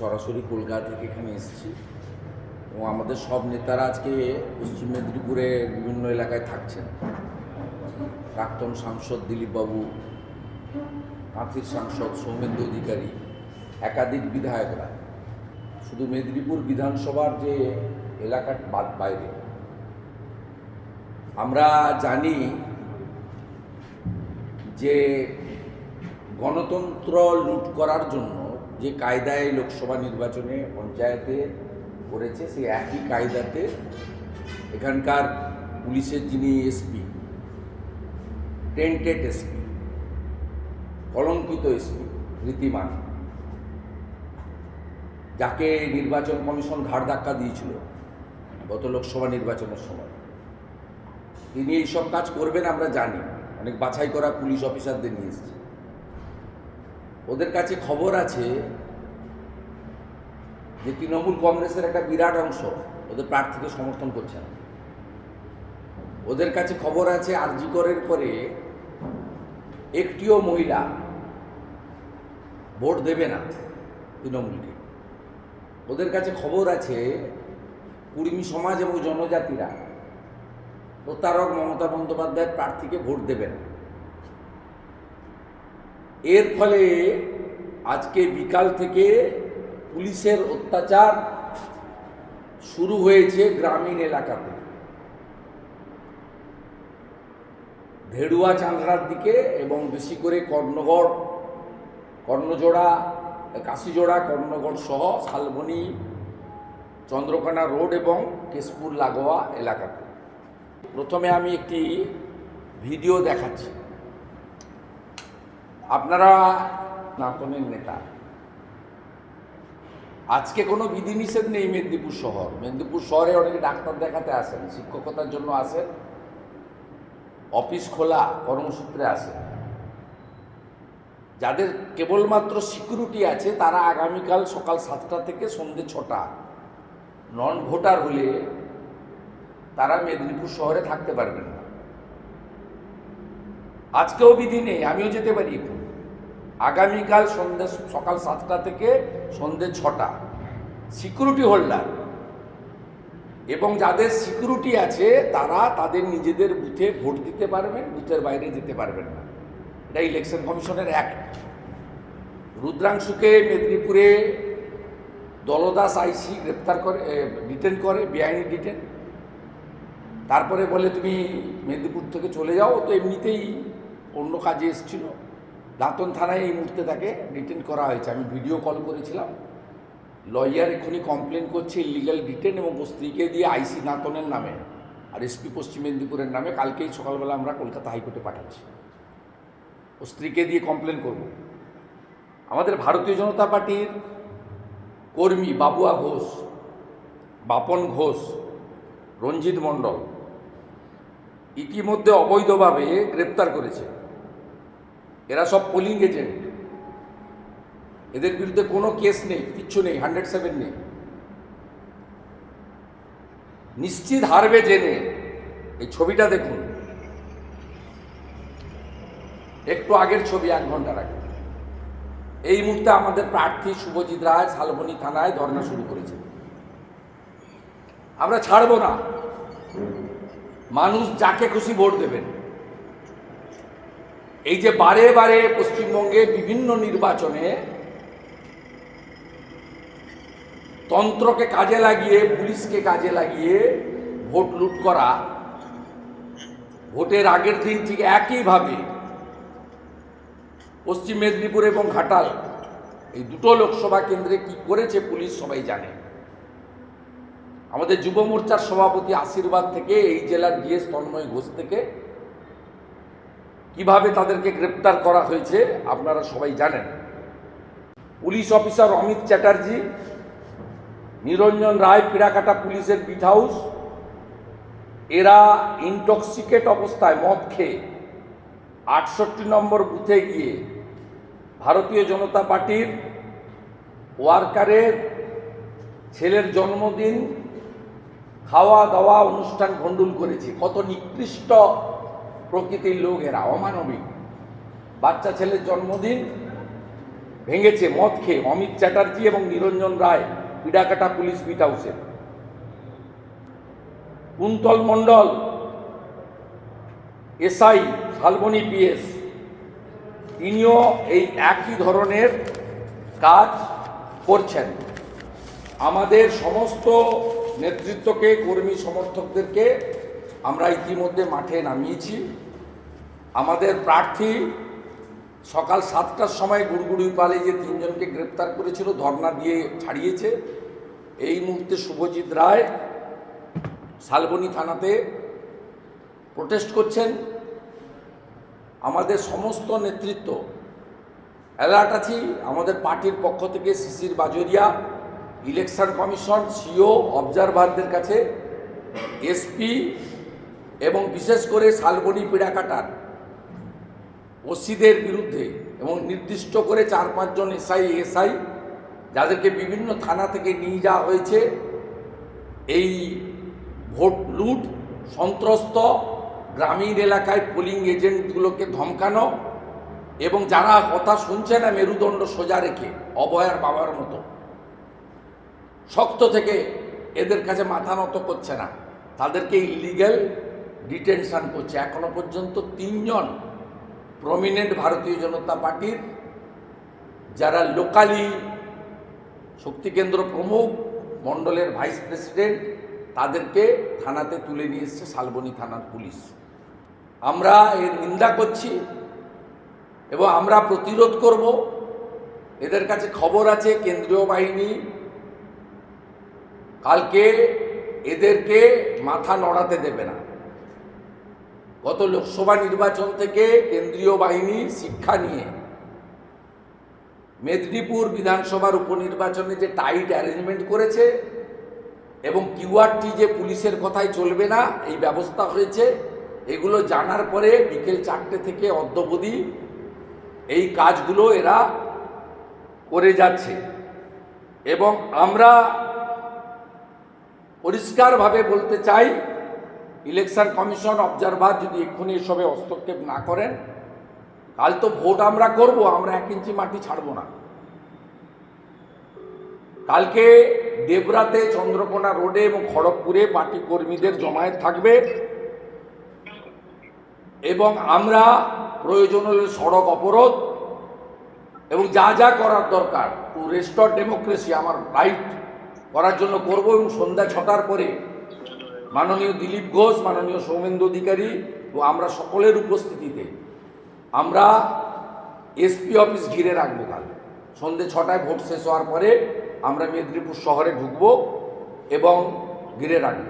সরাসরি কলকাতা থেকে এখানে এসেছি। এবং আমাদের সব নেতারা আজকে পশ্চিম মেদিনীপুরে বিভিন্ন এলাকায় থাকছেন। প্রাক্তন সাংসদ দিলীপবাবু কাঁথির সাংসদ সৌমেন্দ্র অধিকারী, একাধিক বিধায়করা। শুধু মেদিনীপুর বিধানসভার যে এলাকার বাদ বাইরে। আমরা জানি যে গণতন্ত্র লুট করার জন্য যে কায়দায় লোকসভা নির্বাচনে পঞ্চায়েতে করেছে, সেই একই কায়দাতে এখানকার পুলিশের যিনি এসপি, টেন্টেড এসপি, কলঙ্কিত এসপি রীতিমান যাকে নির্বাচন কমিশন ঘাড় ধাক্কা দিয়েছিল গত লোকসভা নির্বাচনের সময়। তিনি এইসব কাজ করবেন আমরা জানি, অনেক বাছাই করা পুলিশ অফিসারদের নিয়ে এসেছে। ওদের কাছে খবর আছে যে তৃণমূল কংগ্রেসের একটা বিরাট অংশ ওদের প্রার্থীকে সমর্থন করছে না। ওদের কাছে খবর আছে আরজিকরের পরে একটিও মহিলা ভোট দেবে না তৃণমূলকে। ওদের কাছে খবর আছে কুর্মী সমাজ এবং জনজাতিরা প্রতারক মমতা বন্দ্যোপাধ্যায়ের প্রার্থীকে ভোট দেবে না। এর ফলে আজকে বিকাল থেকে পুলিশের অত্যাচার শুরু হয়েছে গ্রামীণ এলাকাতে। ভেড়ুয়া চাঁদড়ার দিকে এবং বেশি করে কর্ণগড়, কর্ণজোড়া, কাশিজোড়া, কর্ণগড় সহ শালবনী, চন্দ্রকোনা রোড এবং কেশপুর লাগোয়া এলাকাতে। প্রথমে আমি একটি ভিডিও দেখাচ্ছি। আপনারা নাতনের নেতা। আজকে কোনো বিধিনিষেধ নেই মেদিনীপুর শহর। মেদিনীপুর শহরে অনেকে ডাক্তার দেখাতে আসেন, শিক্ষকতার জন্য আসেন, অফিস খোলা, কর্মসূত্রে আসেন। যাদের কেবলমাত্র সিকিউরিটি আছে, তারা আগামীকাল সকাল সাতটা থেকে সন্ধ্যে ছটা। নন ভোটার হলে তারা মেদিনীপুর শহরে থাকতে পারবেন না। আজকেও বিধি নেই, আমিও যেতে পারি এখন। আগামীকাল সন্ধ্যে সকাল সাতটা থেকে সন্ধ্যে ছটা। Security holder. এবং যাদের সিকিউরিটি আছে, তারা তাদের নিজেদের বুথে ভোট দিতে পারবেন, বুথের বাইরে যেতে পারবেন না। এটা ইলেকশন কমিশনের অ্যাক্ট। রুদ্রাংশুকে মেদিনীপুরে দলদাস আইসি গ্রেপ্তার করে ডিটেন করে, বেআইনি ডিটেন। তারপরে বলে, তুমি মেদিনীপুর থেকে চলে যাও। তো এমনিতেই অন্য কাজে এসেছিল। দাঁতন থানায় এই মুহূর্তে তাকে ডিটেন করা হয়েছে। আমি ভিডিও কল করেছিলাম। লয়ার এখনই কমপ্লেন করছে ইলিগাল ডিটেন এবং স্ত্রীকে দিয়ে আইসি নাতনের নামে আর এসপি পশ্চিম মেদিনীপুরের নামে কালকেই সকালবেলা আমরা কলকাতা হাইকোর্টে পাঠাচ্ছি। ও স্ত্রীকে দিয়ে কমপ্লেন করব। আমাদের ভারতীয় জনতা পার্টির কর্মী বাবুয়া ঘোষ, বাপন ঘোষ, রঞ্জিত মণ্ডল ইতিমধ্যে অবৈধভাবে গ্রেপ্তার করেছে। এরা সব পোলিং এজেন্ট এদের বিরুদ্ধে কোনো কেস নেই, কিচ্ছু নেই হান্ড্রেড সেভেন নেই। নিশ্চিত হারবে জেনে। এই ছবিটা দেখুন। একটু আগের ছবি, এক ঘণ্টার আগে। এই মুহূর্তে আমাদের প্রার্থী শুভজিৎ রায় শালবনী থানায় ধর্ণা শুরু করেছে। আমরা ছাড়বো না। মানুষ যাকে খুশি ভোট দেবেন। এই যে বারে বারে পশ্চিমবঙ্গে বিভিন্ন নির্বাচনে তন্ত্রকে কাজে লাগিয়ে, পুলিশকে কাজে লাগিয়ে ভোট লুট করা, ভোটের আগের দিন ঠিক একইভাবে পশ্চিম মেদিনীপুর এবং ঘাটাল, এই দুটো লোকসভা কেন্দ্রে কি করেছে পুলিশ সবাই জানে। আমাদের যুব মোর্চার সভাপতি আশীর্বাদ থেকে এই জেলার ডিএস তন্ময় ঘোষ থেকে কীভাবে তাদেরকে গ্রেপ্তার করা হয়েছে, আপনারা সবাই জানেন। পুলিশ অফিসার অমিত চ্যাটার্জি, নিরঞ্জন রায় পিড়াকাটা পুলিশের বিট হাউস এরা ইনটক্সিকেট অবস্থায় মদ খেয়ে আটষট্টি নম্বর বুথে গিয়ে ভারতীয় জনতা পার্টির ওয়ার্কারের ছেলের জন্মদিন খাওয়া দাওয়া অনুষ্ঠান ভণ্ডুল করেছে। কত নিকৃষ্ট প্রকৃতির লোক এরা, অমানবিক। বাচ্চা ছেলের জন্মদিন, ভেঙেছে মদ খেয়ে, অমিত চ্যাটার্জি এবং নিরঞ্জন রায়, পিডাকাটা পুলিশ বিট হাউসে। কুন্তল মণ্ডল, এসআই, শালবনী পিএস, তিনিও এই একই ধরনের কাজ করছেন। আমাদের সমস্ত নেতৃত্বকে, কর্মী সমর্থকদেরকে আমরা ইতিমধ্যে মাঠে নামিয়েছি। আমাদের প্রার্থী সকাল সাতটার সময় গুড়গুড়ি পালে যে তিনজনকে গ্রেপ্তার করেছিল, ধর্ণা দিয়ে ছাড়িয়েছে। এই মুহূর্তে শুভজিৎ রায় শালবনী থানাতে প্রোটেস্ট করছেন। আমাদের সমস্ত নেতৃত্ব, অ্যালার্ট আছি। আমাদের পার্টির পক্ষ থেকে Shishir Bajoria, election commission, CO, অবজারভারদের কাছে, এসপি এবং বিশেষ করে শালবনী পিড়াকাটার ওসিদের বিরুদ্ধে এবং নির্দিষ্ট করে চার পাঁচজন এসআই এসআই যাদেরকে বিভিন্ন থানা থেকে নিয়ে যাওয়া হয়েছে। এই ভোট লুট সন্ত্রস্ত গ্রামীণ এলাকায় পোলিং এজেন্টগুলোকে ধমকানো এবং যারা কথা শুনছে না, মেরুদণ্ড সোজা রেখে অভয়ার বাবার মতো, শক্ত থেকে এদের কাছে মাথা নত করছে না। তাদেরকে ইলিগ্যাল ডিটেনশন করছে। এখনও পর্যন্ত তিনজন প্রমিনেন্ট ভারতীয় জনতা পার্টির, যারা লোকালি শক্তিকেন্দ্র প্রমুখ, মণ্ডলের ভাইস প্রেসিডেন্ট তাদেরকে থানাতে তুলে নিয়ে এসছে শালবনী থানার পুলিশ। আমরা এর নিন্দা করছি এবং আমরা প্রতিরোধ করব। এদের কাছে খবর আছে, কেন্দ্রীয় বাহিনী। কালকে এদেরকে মাথা নড়াতে দেবে না। গত লোকসভা নির্বাচন থেকে কেন্দ্রীয় বাহিনী শিক্ষা নিয়ে মেদিনীপুর বিধানসভার উপনির্বাচনে যে টাইট অ্যারেঞ্জমেন্ট করেছে এবং কিউআরটি যে পুলিশের কথায় চলবে না, এই ব্যবস্থা হয়েছে, এগুলো জানার পরে বিকেল চারটে থেকে অদ্যবধি এই কাজগুলো এরা করে যাচ্ছে। এবং আমরা পরিষ্কারভাবে বলতে চাই ইলেকশন কমিশন অবজারভার যদি এক্ষুনি এসবে হস্তক্ষেপ না করেন কাল তো ভোট আমরা করব, আমরা এক ইঞ্চি মাটি ছাড়ব না। কালকে দেবরাতে চন্দ্রকোনা রোডে এবং খড়গপুরে পার্টি কর্মীদের জমায়েত থাকবে এবং আমরা প্রয়োজন হলে সড়ক অবরোধ এবং যা যা করার দরকার টু রেস্টোর ডেমোক্রেসি আমার রাইট করার জন্য করব এবং সন্ধ্যা ছটার পরে মাননীয় দিলীপ ঘোষ, মাননীয় সৌমেন্দু অধিকারী ও আমরা সকলের উপস্থিতিতে আমরা এসপি অফিস ঘিরে রাখব কাল। সন্ধ্যে ছটায় ভোট শেষ হওয়ার পরে আমরা মেদিনীপুর শহরে ঢুকবো এবং ঘিরে রাখব।